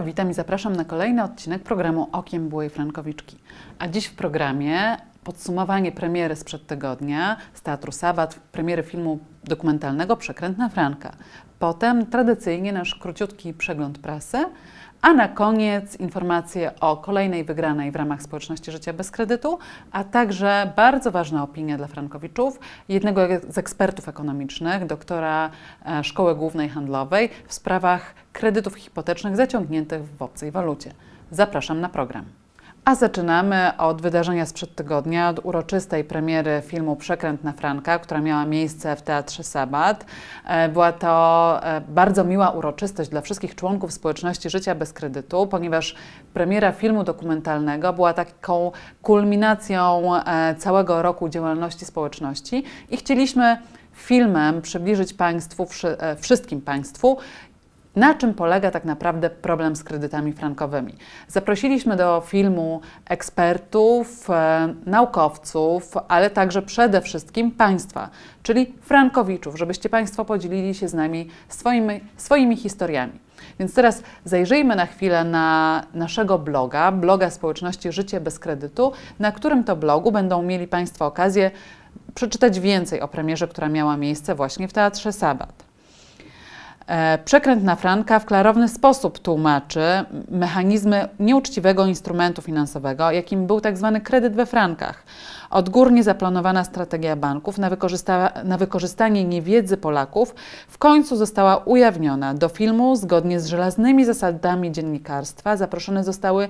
Witam i zapraszam na kolejny odcinek programu Okiem Byłej Frankowiczki. A dziś w programie podsumowanie premiery sprzed tygodnia z Teatru Sabat, premiery filmu dokumentalnego Przekrętna Franka. Potem tradycyjnie nasz króciutki przegląd prasy, a na koniec informacje o kolejnej wygranej w ramach społeczności życia bez kredytu, a także bardzo ważna opinia dla Frankowiczów, jednego z ekspertów ekonomicznych, doktora e, Szkoły Głównej Handlowej w sprawach kredytów hipotecznych zaciągniętych w obcej walucie. Zapraszam na program. A zaczynamy od wydarzenia sprzed tygodnia, od uroczystej premiery filmu Przekrętna Franka, która miała miejsce w Teatrze Sabat. E, Była to e, bardzo miła uroczystość dla wszystkich członków społeczności życia bez kredytu, ponieważ premiera filmu dokumentalnego była taką kulminacją e, całego roku działalności społeczności i chcieliśmy filmem przybliżyć Państwu, wszy- wszystkim Państwu, na czym polega tak naprawdę problem z kredytami frankowymi. Zaprosiliśmy do filmu ekspertów, e, naukowców, ale także przede wszystkim Państwa, czyli frankowiczów, żebyście Państwo podzielili się z nami swoimi, swoimi historiami. Więc teraz zajrzyjmy na chwilę na naszego bloga, bloga społeczności Życie bez kredytu, na którym to blogu będą mieli Państwo okazję przeczytać więcej o premierze, która miała miejsce właśnie w Teatrze Sabat. E, Przekrętna Franka w klarowny sposób tłumaczy mechanizmy nieuczciwego instrumentu finansowego, jakim był tak zwany kredyt we frankach. Odgórnie zaplanowana strategia banków na, wykorzysta- na wykorzystanie niewiedzy Polaków w końcu została ujawniona. Do filmu, zgodnie z żelaznymi zasadami dziennikarstwa, zaproszone zostały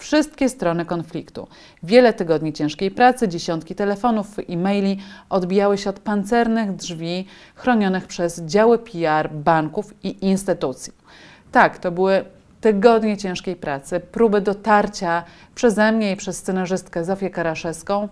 wszystkie strony konfliktu. Wiele tygodni ciężkiej pracy, dziesiątki telefonów i e-maili odbijały się od pancernych drzwi chronionych przez działy PR banków i instytucji. Tak, to były tygodnie ciężkiej pracy, próby dotarcia przeze mnie i przez scenarzystkę Zofię Karaszewską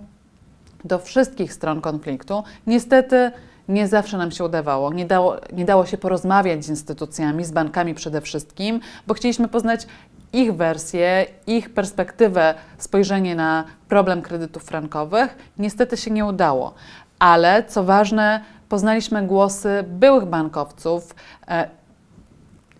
do wszystkich stron konfliktu. Niestety nie zawsze nam się udawało. Nie dało, nie dało się porozmawiać z instytucjami, z bankami przede wszystkim, bo chcieliśmy poznać ich wersję, ich perspektywę, spojrzenie na problem kredytów frankowych. Niestety się nie udało. Ale co ważne, poznaliśmy głosy byłych bankowców, e,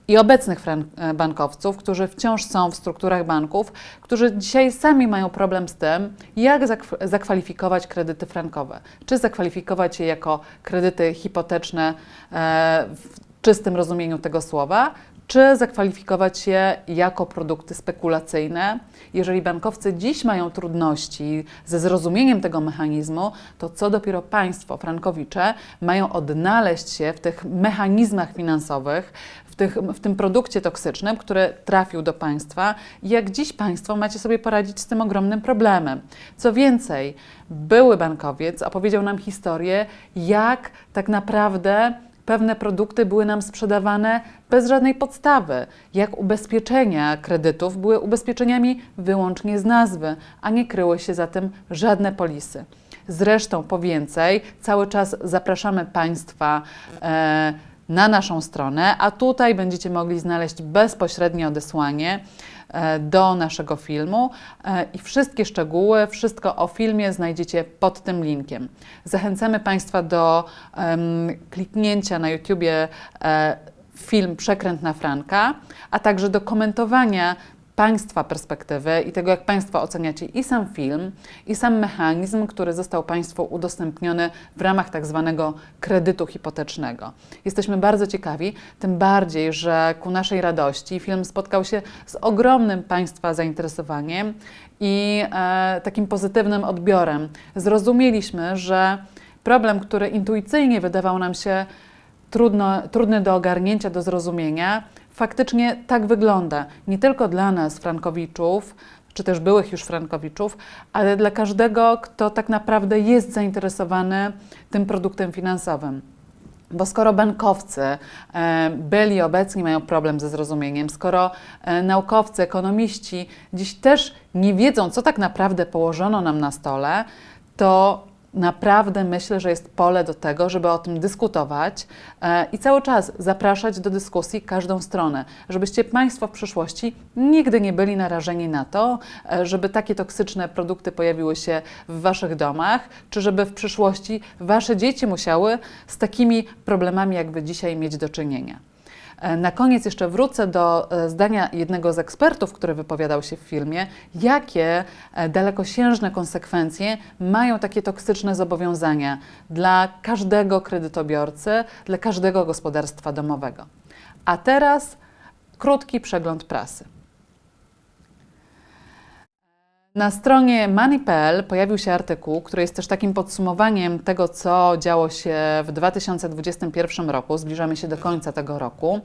i obecnych e, bankowców, którzy wciąż są w strukturach banków, którzy dzisiaj sami mają problem z tym, jak zakw- zakwalifikować kredyty frankowe. Czy zakwalifikować je jako kredyty hipoteczne e, w czystym rozumieniu tego słowa, czy zakwalifikować je jako produkty spekulacyjne. Jeżeli bankowcy dziś mają trudności ze zrozumieniem tego mechanizmu, to co dopiero państwo, frankowicze, mają odnaleźć się w tych mechanizmach finansowych, w, tych, w tym produkcie toksycznym, który trafił do państwa jak dziś państwo macie sobie poradzić z tym ogromnym problemem. Co więcej, były bankowiec opowiedział nam historię, jak tak naprawdę pewne produkty były nam sprzedawane bez żadnej podstawy, jak ubezpieczenia kredytów były ubezpieczeniami wyłącznie z nazwy, a nie kryły się za tym żadne polisy. Zresztą po więcej, cały czas zapraszamy Państwa e, na naszą stronę, a tutaj będziecie mogli znaleźć bezpośrednie odesłanie do naszego filmu e, i wszystkie szczegóły, wszystko o filmie znajdziecie pod tym linkiem. Zachęcamy Państwa do kliknięcia na YouTubie e, film Przekrętna Franka, a także do komentowania Państwa perspektywy i tego, jak Państwo oceniacie i sam film, i sam mechanizm, który został Państwu udostępniony w ramach tak zwanego kredytu hipotecznego. Jesteśmy bardzo ciekawi, tym bardziej, że ku naszej radości film spotkał się z ogromnym Państwa zainteresowaniem i e, takim pozytywnym odbiorem. Zrozumieliśmy, że problem, który intuicyjnie wydawał nam się trudno, trudny do ogarnięcia, do zrozumienia, faktycznie tak wygląda. Nie tylko dla nas, Frankowiczów, czy też byłych już Frankowiczów, ale dla każdego, kto tak naprawdę jest zainteresowany tym produktem finansowym. Bo skoro bankowcy e, byli obecni, mają problem ze zrozumieniem, skoro e, naukowcy, ekonomiści dziś też nie wiedzą, co tak naprawdę położono nam na stole, to naprawdę myślę, że jest pole do tego, żeby o tym dyskutować e, i cały czas zapraszać do dyskusji każdą stronę, żebyście Państwo w przyszłości nigdy nie byli narażeni na to, e, żeby takie toksyczne produkty pojawiły się w Waszych domach, czy żeby w przyszłości Wasze dzieci musiały z takimi problemami jak Wy dzisiaj mieć do czynienia. E, Na koniec jeszcze wrócę do e, zdania jednego z ekspertów, który wypowiadał się w filmie, jakie e, dalekosiężne konsekwencje mają takie toksyczne zobowiązania dla każdego kredytobiorcy, dla każdego gospodarstwa domowego. A teraz krótki przegląd prasy. Na stronie money.pl pojawił się artykuł, który jest też takim podsumowaniem tego, co działo się w 2021 roku. Zbliżamy się do końca tego roku.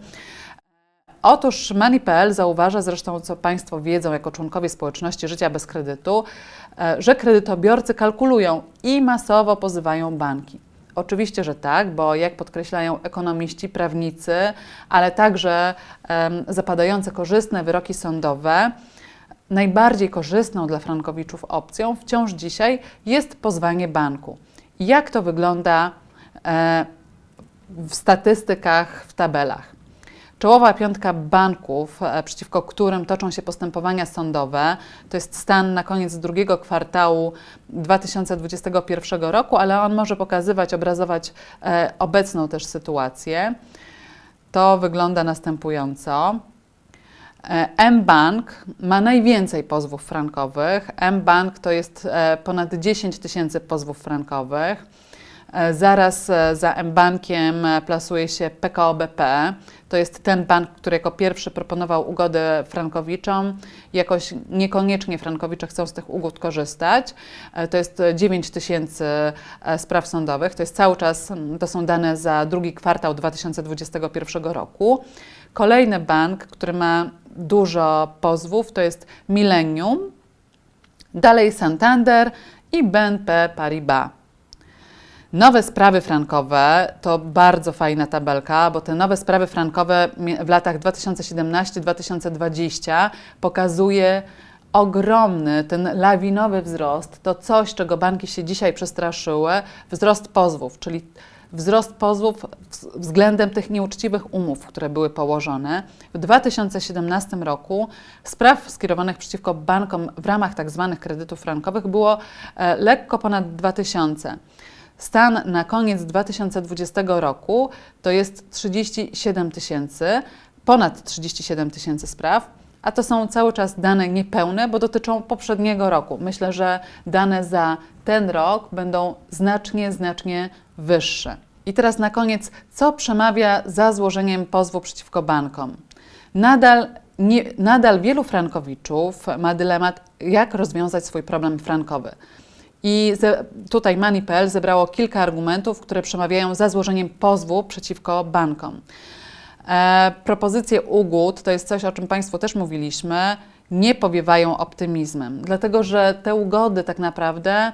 Otóż Money.pl zauważa, zresztą co Państwo wiedzą jako członkowie społeczności życia bez kredytu, e, że kredytobiorcy kalkulują i masowo pozywają banki. Oczywiście, że tak, bo jak podkreślają ekonomiści, prawnicy, ale także em, zapadające korzystne wyroki sądowe, najbardziej korzystną dla frankowiczów opcją wciąż dzisiaj jest pozwanie banku. Jak to wygląda e, w statystykach, w tabelach? Czołowa piątka banków, e, przeciwko którym toczą się postępowania sądowe, to jest stan na koniec drugiego kwartału 2021 roku, ale on może pokazywać, obrazować e, obecną też sytuację. To wygląda następująco. E, mBank ma najwięcej pozwów frankowych. mBank to jest e, ponad 10 tysięcy pozwów frankowych. E, Zaraz za mBankiem plasuje się PKO BP. To jest ten bank, który jako pierwszy proponował ugody frankowiczom. Jakoś niekoniecznie frankowicze chcą z tych ugód korzystać. To jest 9 tysięcy spraw sądowych. To jest cały czas, to są dane za drugi kwartał 2021 roku. Kolejny bank, który ma dużo pozwów, to jest Millennium, dalej Santander i BNP Paribas. Nowe sprawy frankowe to bardzo fajna tabelka, bo te nowe sprawy frankowe w latach 2017-2020 pokazuje ogromny, ten lawinowy wzrost. To coś, czego banki się dzisiaj przestraszyły, wzrost pozwów, czyli wzrost pozwów wz- względem tych nieuczciwych umów, które były położone. W 2017 roku spraw skierowanych przeciwko bankom w ramach tzw. kredytów frankowych było e, lekko ponad 2000. Stan na koniec 2020 roku to jest 37 tysięcy, ponad 37 tysięcy spraw, a to są cały czas dane niepełne, bo dotyczą poprzedniego roku. Myślę, że dane za ten rok będą znacznie, znacznie wyższe. I teraz na koniec, co przemawia za złożeniem pozwu przeciwko bankom? Nadal, nie, nadal wielu frankowiczów ma dylemat, jak rozwiązać swój problem frankowy. I ze, tutaj Money.pl zebrało kilka argumentów, które przemawiają za złożeniem pozwu przeciwko bankom. E, propozycje ugód to jest coś, o czym Państwu też mówiliśmy, nie powiewają optymizmem, dlatego że te ugody tak naprawdę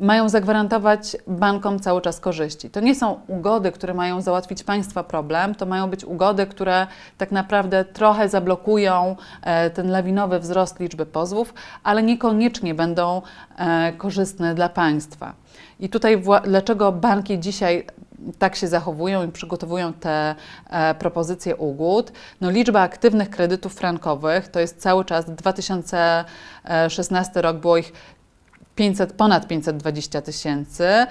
mają zagwarantować bankom cały czas korzyści. To nie są ugody, które mają załatwić Państwa problem, to mają być ugody, które tak naprawdę trochę zablokują e, ten lawinowy wzrost liczby pozwów, ale niekoniecznie będą e, korzystne dla Państwa. I tutaj dlaczego banki dzisiaj tak się zachowują i przygotowują te e, propozycje ugód. No, liczba aktywnych kredytów frankowych to jest cały czas 2016 rok było ich 500, ponad 520 tysięcy. E,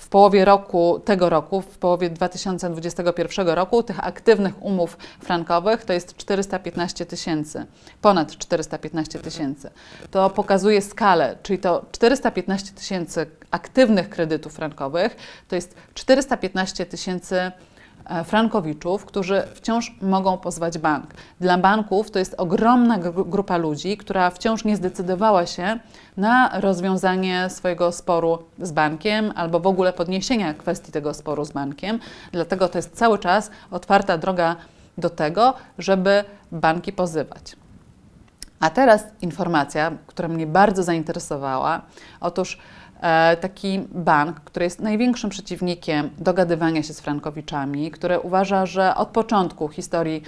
w, połowie roku, tego roku, w połowie 2021 roku, tych aktywnych umów frankowych to jest 415 tysięcy, ponad 415 tysięcy. To pokazuje skalę, czyli to 415 tysięcy aktywnych kredytów frankowych to jest 415 tysięcy frankowiczów, którzy wciąż mogą pozwać bank. Dla banków to jest ogromna gru- grupa ludzi, która wciąż nie zdecydowała się na rozwiązanie swojego sporu z bankiem albo w ogóle podniesienia kwestii tego sporu z bankiem. Dlatego to jest cały czas otwarta droga do tego, żeby banki pozywać. A teraz informacja, która mnie bardzo zainteresowała. Otóż e, taki bank, który jest największym przeciwnikiem dogadywania się z frankowiczami, który uważa, że od początku historii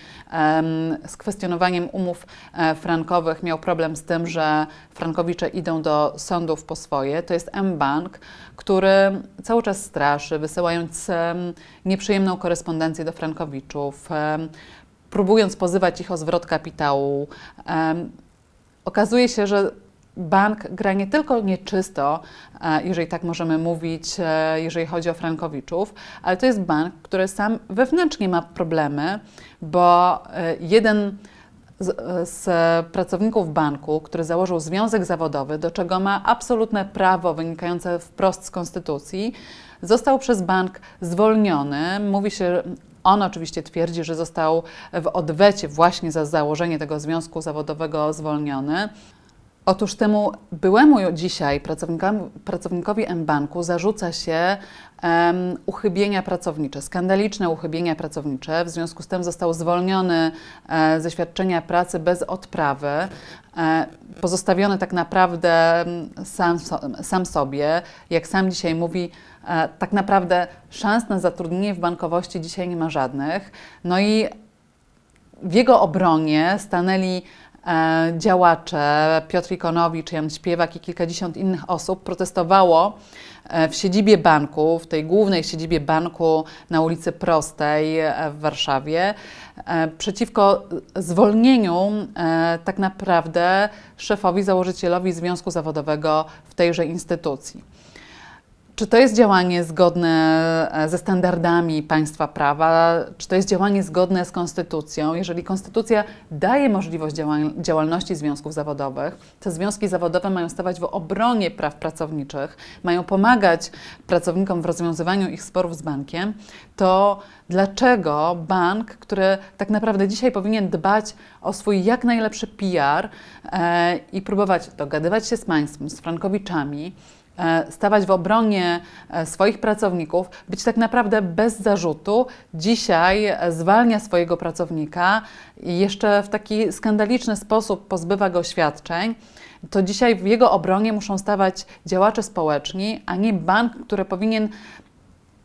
z kwestionowaniem umów e, frankowych miał problem z tym, że frankowicze idą do sądów po swoje, to jest mBank, który cały czas straszy, wysyłając em, nieprzyjemną korespondencję do frankowiczów, próbując pozywać ich o zwrot kapitału. Okazuje się, że bank gra nie tylko nieczysto, e, jeżeli tak możemy mówić, e, jeżeli chodzi o Frankowiczów, ale to jest bank, który sam wewnętrznie ma problemy, bo e, jeden z, z pracowników banku, który założył związek zawodowy, do czego ma absolutne prawo wynikające wprost z konstytucji, został przez bank zwolniony. Mówi się, on oczywiście twierdzi, że został w odwecie właśnie za założenie tego związku zawodowego zwolniony. Otóż temu byłemu dzisiaj pracownikowi, M-Banku zarzuca się um, uchybienia pracownicze, skandaliczne uchybienia pracownicze. W związku z tym został zwolniony e, ze świadczenia pracy bez odprawy, e, pozostawiony tak naprawdę sam, sam sobie. Jak sam dzisiaj mówi, e, tak naprawdę szans na zatrudnienie w bankowości dzisiaj nie ma żadnych. No i w jego obronie stanęli działacze, Piotr Ikonowicz, Jan Śpiewak i kilkadziesiąt innych osób protestowało e, w siedzibie banku, w tej głównej siedzibie banku na ulicy Prostej e, w Warszawie, e, przeciwko zwolnieniu e, tak naprawdę szefowi, założycielowi Związku Zawodowego w tejże instytucji. Czy to jest działanie zgodne e, ze standardami państwa prawa? Czy to jest działanie zgodne z konstytucją? Jeżeli konstytucja daje możliwość działalności związków zawodowych, to związki zawodowe mają stawać w obronie praw pracowniczych, mają pomagać pracownikom w rozwiązywaniu ich sporów z bankiem, to dlaczego bank, który tak naprawdę dzisiaj powinien dbać o swój jak najlepszy PR e, i próbować dogadywać się z państwem, z frankowiczami, stawać w obronie e, swoich pracowników, być tak naprawdę bez zarzutu, dzisiaj e, zwalnia swojego pracownika i jeszcze w taki skandaliczny sposób pozbywa go świadczeń, to dzisiaj w jego obronie muszą stawać działacze społeczni, a nie bank, który powinien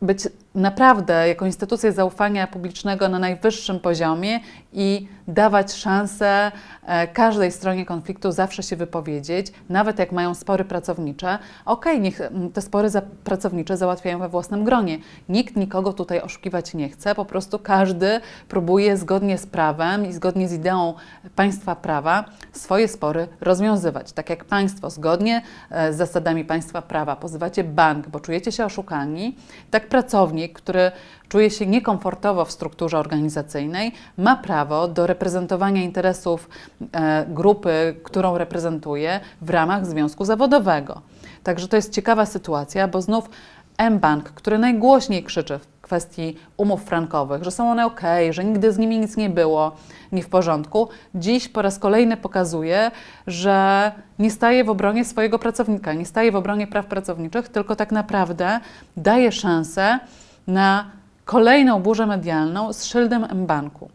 być naprawdę jako instytucja zaufania publicznego na najwyższym poziomie i dawać szansę e, każdej stronie konfliktu zawsze się wypowiedzieć, nawet jak mają spory pracownicze. Okej, niech mm, te spory za pracownicze załatwiają we własnym gronie. Nikt nikogo tutaj oszukiwać nie chce, po prostu każdy próbuje zgodnie z prawem i zgodnie z ideą państwa prawa swoje spory rozwiązywać. Tak jak państwo zgodnie e, z zasadami państwa prawa pozywacie bank, bo czujecie się oszukani, tak pracownik, który czuje się niekomfortowo w strukturze organizacyjnej, ma prawo do reprezentowania interesów e, grupy, którą reprezentuje w ramach związku zawodowego. Także to jest ciekawa sytuacja, bo znów M-Bank, który najgłośniej krzyczy w kwestii umów frankowych, że są one ok, że nigdy z nimi nic nie było, nie w porządku, dziś po raz kolejny pokazuje, że nie staje w obronie swojego pracownika, nie staje w obronie praw pracowniczych, tylko tak naprawdę daje szansę na kolejną burzę medialną z szyldem M-Banku.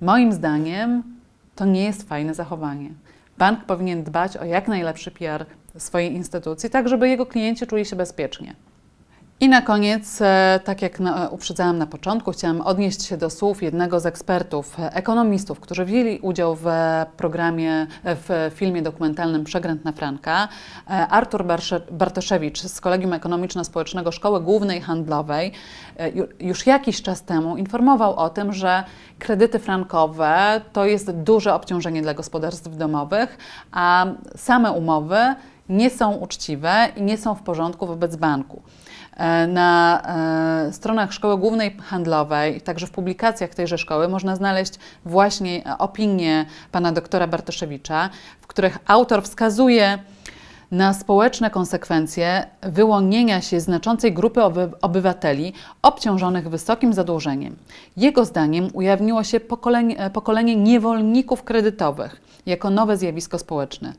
Moim zdaniem to nie jest fajne zachowanie. Bank powinien dbać o jak najlepszy PR swojej instytucji, tak żeby jego klienci czuli się bezpiecznie. I na koniec, e, tak jak uprzedzałam na początku, chciałam odnieść się do słów jednego z ekspertów, e, ekonomistów, którzy wzięli udział w programie, w filmie dokumentalnym Przegręt na Franka. E, Artur Bartoszewicz z Kolegium Ekonomiczno-Społecznego Szkoły Głównej Handlowej już jakiś czas temu informował o tym, że kredyty frankowe to jest duże obciążenie dla gospodarstw domowych, a same umowy nie są uczciwe i nie są w porządku wobec banku. E, na e, stronach Szkoły Głównej Handlowej, także w publikacjach tejże szkoły, można znaleźć właśnie opinię pana doktora Bartoszewicza, w których autor wskazuje na społeczne konsekwencje wyłonienia się znaczącej grupy obywateli obciążonych wysokim zadłużeniem. Jego zdaniem ujawniło się pokolenie, pokolenie niewolników kredytowych jako nowe zjawisko społeczne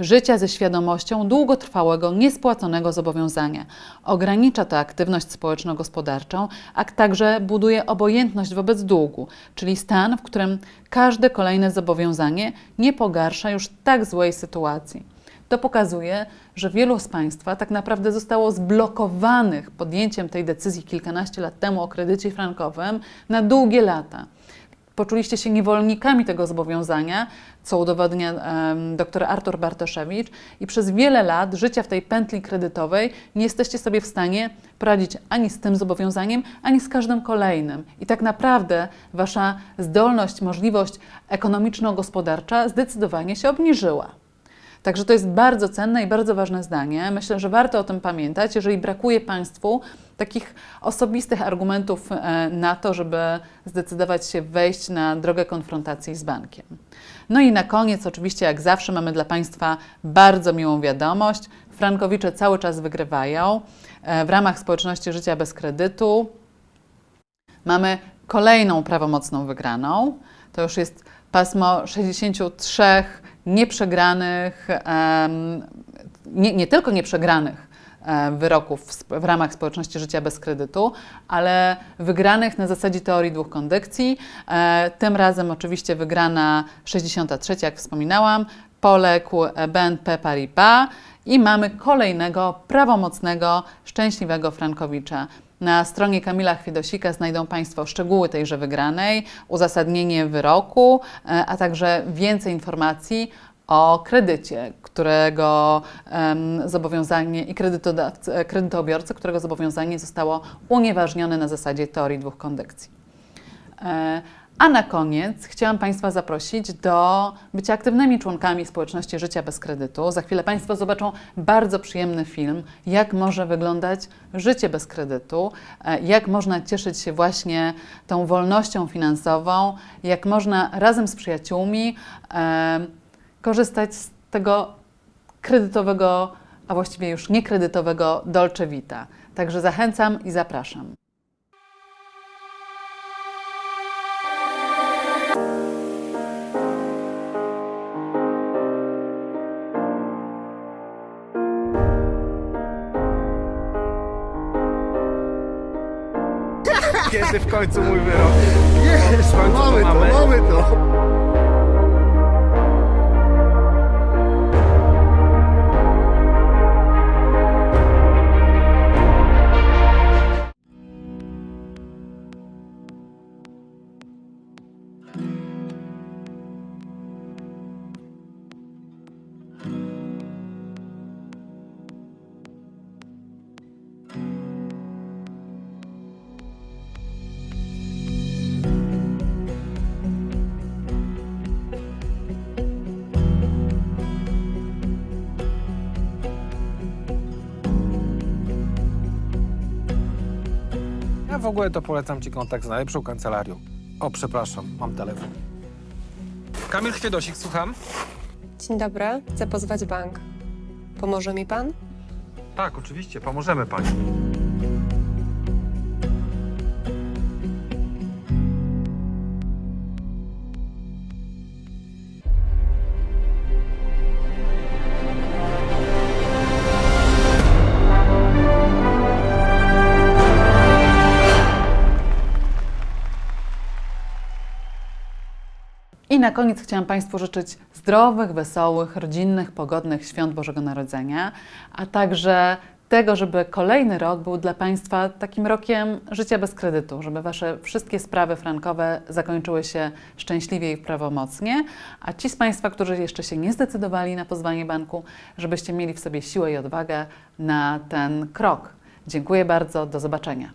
życia ze świadomością długotrwałego, niespłaconego zobowiązania. Ogranicza to aktywność społeczno-gospodarczą, a także buduje obojętność wobec długu, czyli stan, w którym każde kolejne zobowiązanie nie pogarsza już tak złej sytuacji. To pokazuje, że wielu z Państwa tak naprawdę zostało zblokowanych podjęciem tej decyzji kilkanaście lat temu o kredycie frankowym na długie lata poczuliście się niewolnikami tego zobowiązania, co udowadnia um, dr Artur Bartoszewicz, i przez wiele lat życia w tej pętli kredytowej nie jesteście sobie w stanie poradzić ani z tym zobowiązaniem, ani z każdym kolejnym. I tak naprawdę wasza zdolność, możliwość ekonomiczno-gospodarcza zdecydowanie się obniżyła. Także to jest bardzo cenne i bardzo ważne zdanie. Myślę, że warto o tym pamiętać, jeżeli brakuje Państwu takich osobistych argumentów e, na to, żeby zdecydować się wejść na drogę konfrontacji z bankiem. No i na koniec, oczywiście, jak zawsze, mamy dla Państwa bardzo miłą wiadomość. Frankowicze cały czas wygrywają. E, W ramach społeczności życia bez kredytu mamy kolejną prawomocną wygraną. To już jest pasmo 63 nieprzegranych, nie, nie tylko nieprzegranych wyroków w, ramach społeczności życia bez kredytu, ale wygranych na zasadzie teorii dwóch kondykcji. E, Tym razem oczywiście wygrana 63, jak wspominałam, poległ e, BNP Paribas i mamy kolejnego prawomocnego, szczęśliwego Frankowicza. Na stronie Kamila Chwiedosika znajdą Państwo szczegóły tejże wygranej, uzasadnienie wyroku, e, a także więcej informacji o kredycie, którego em, zobowiązanie i kredytodawcy, e, którego zobowiązanie zostało unieważnione na zasadzie teorii dwóch kondykcji. E, A na koniec chciałam Państwa zaprosić do bycia aktywnymi członkami społeczności życia bez kredytu. Za chwilę Państwo zobaczą bardzo przyjemny film, jak może wyglądać życie bez kredytu, e, jak można cieszyć się właśnie tą wolnością finansową, jak można razem z przyjaciółmi e, korzystać z tego kredytowego, a właściwie już niekredytowego Dolce Vita. Także zachęcam i zapraszam. W końcu mój wyrok? W ogóle to polecam Ci kontakt z najlepszą kancelarią. O, przepraszam, mam telefon. Kamil Chwiedosik, słucham? Dzień dobry, chcę pozwać bank. Pomoże mi pan? Tak, oczywiście, pomożemy Pani. I na koniec chciałam Państwu życzyć zdrowych, wesołych, rodzinnych, pogodnych świąt Bożego Narodzenia, a także tego, żeby kolejny rok był dla Państwa takim rokiem życia bez kredytu, żeby Wasze wszystkie sprawy frankowe zakończyły się szczęśliwie i prawomocnie, a ci z Państwa, którzy jeszcze się nie zdecydowali na pozwanie banku, żebyście mieli w sobie siłę i odwagę na ten krok. Dziękuję bardzo, do zobaczenia.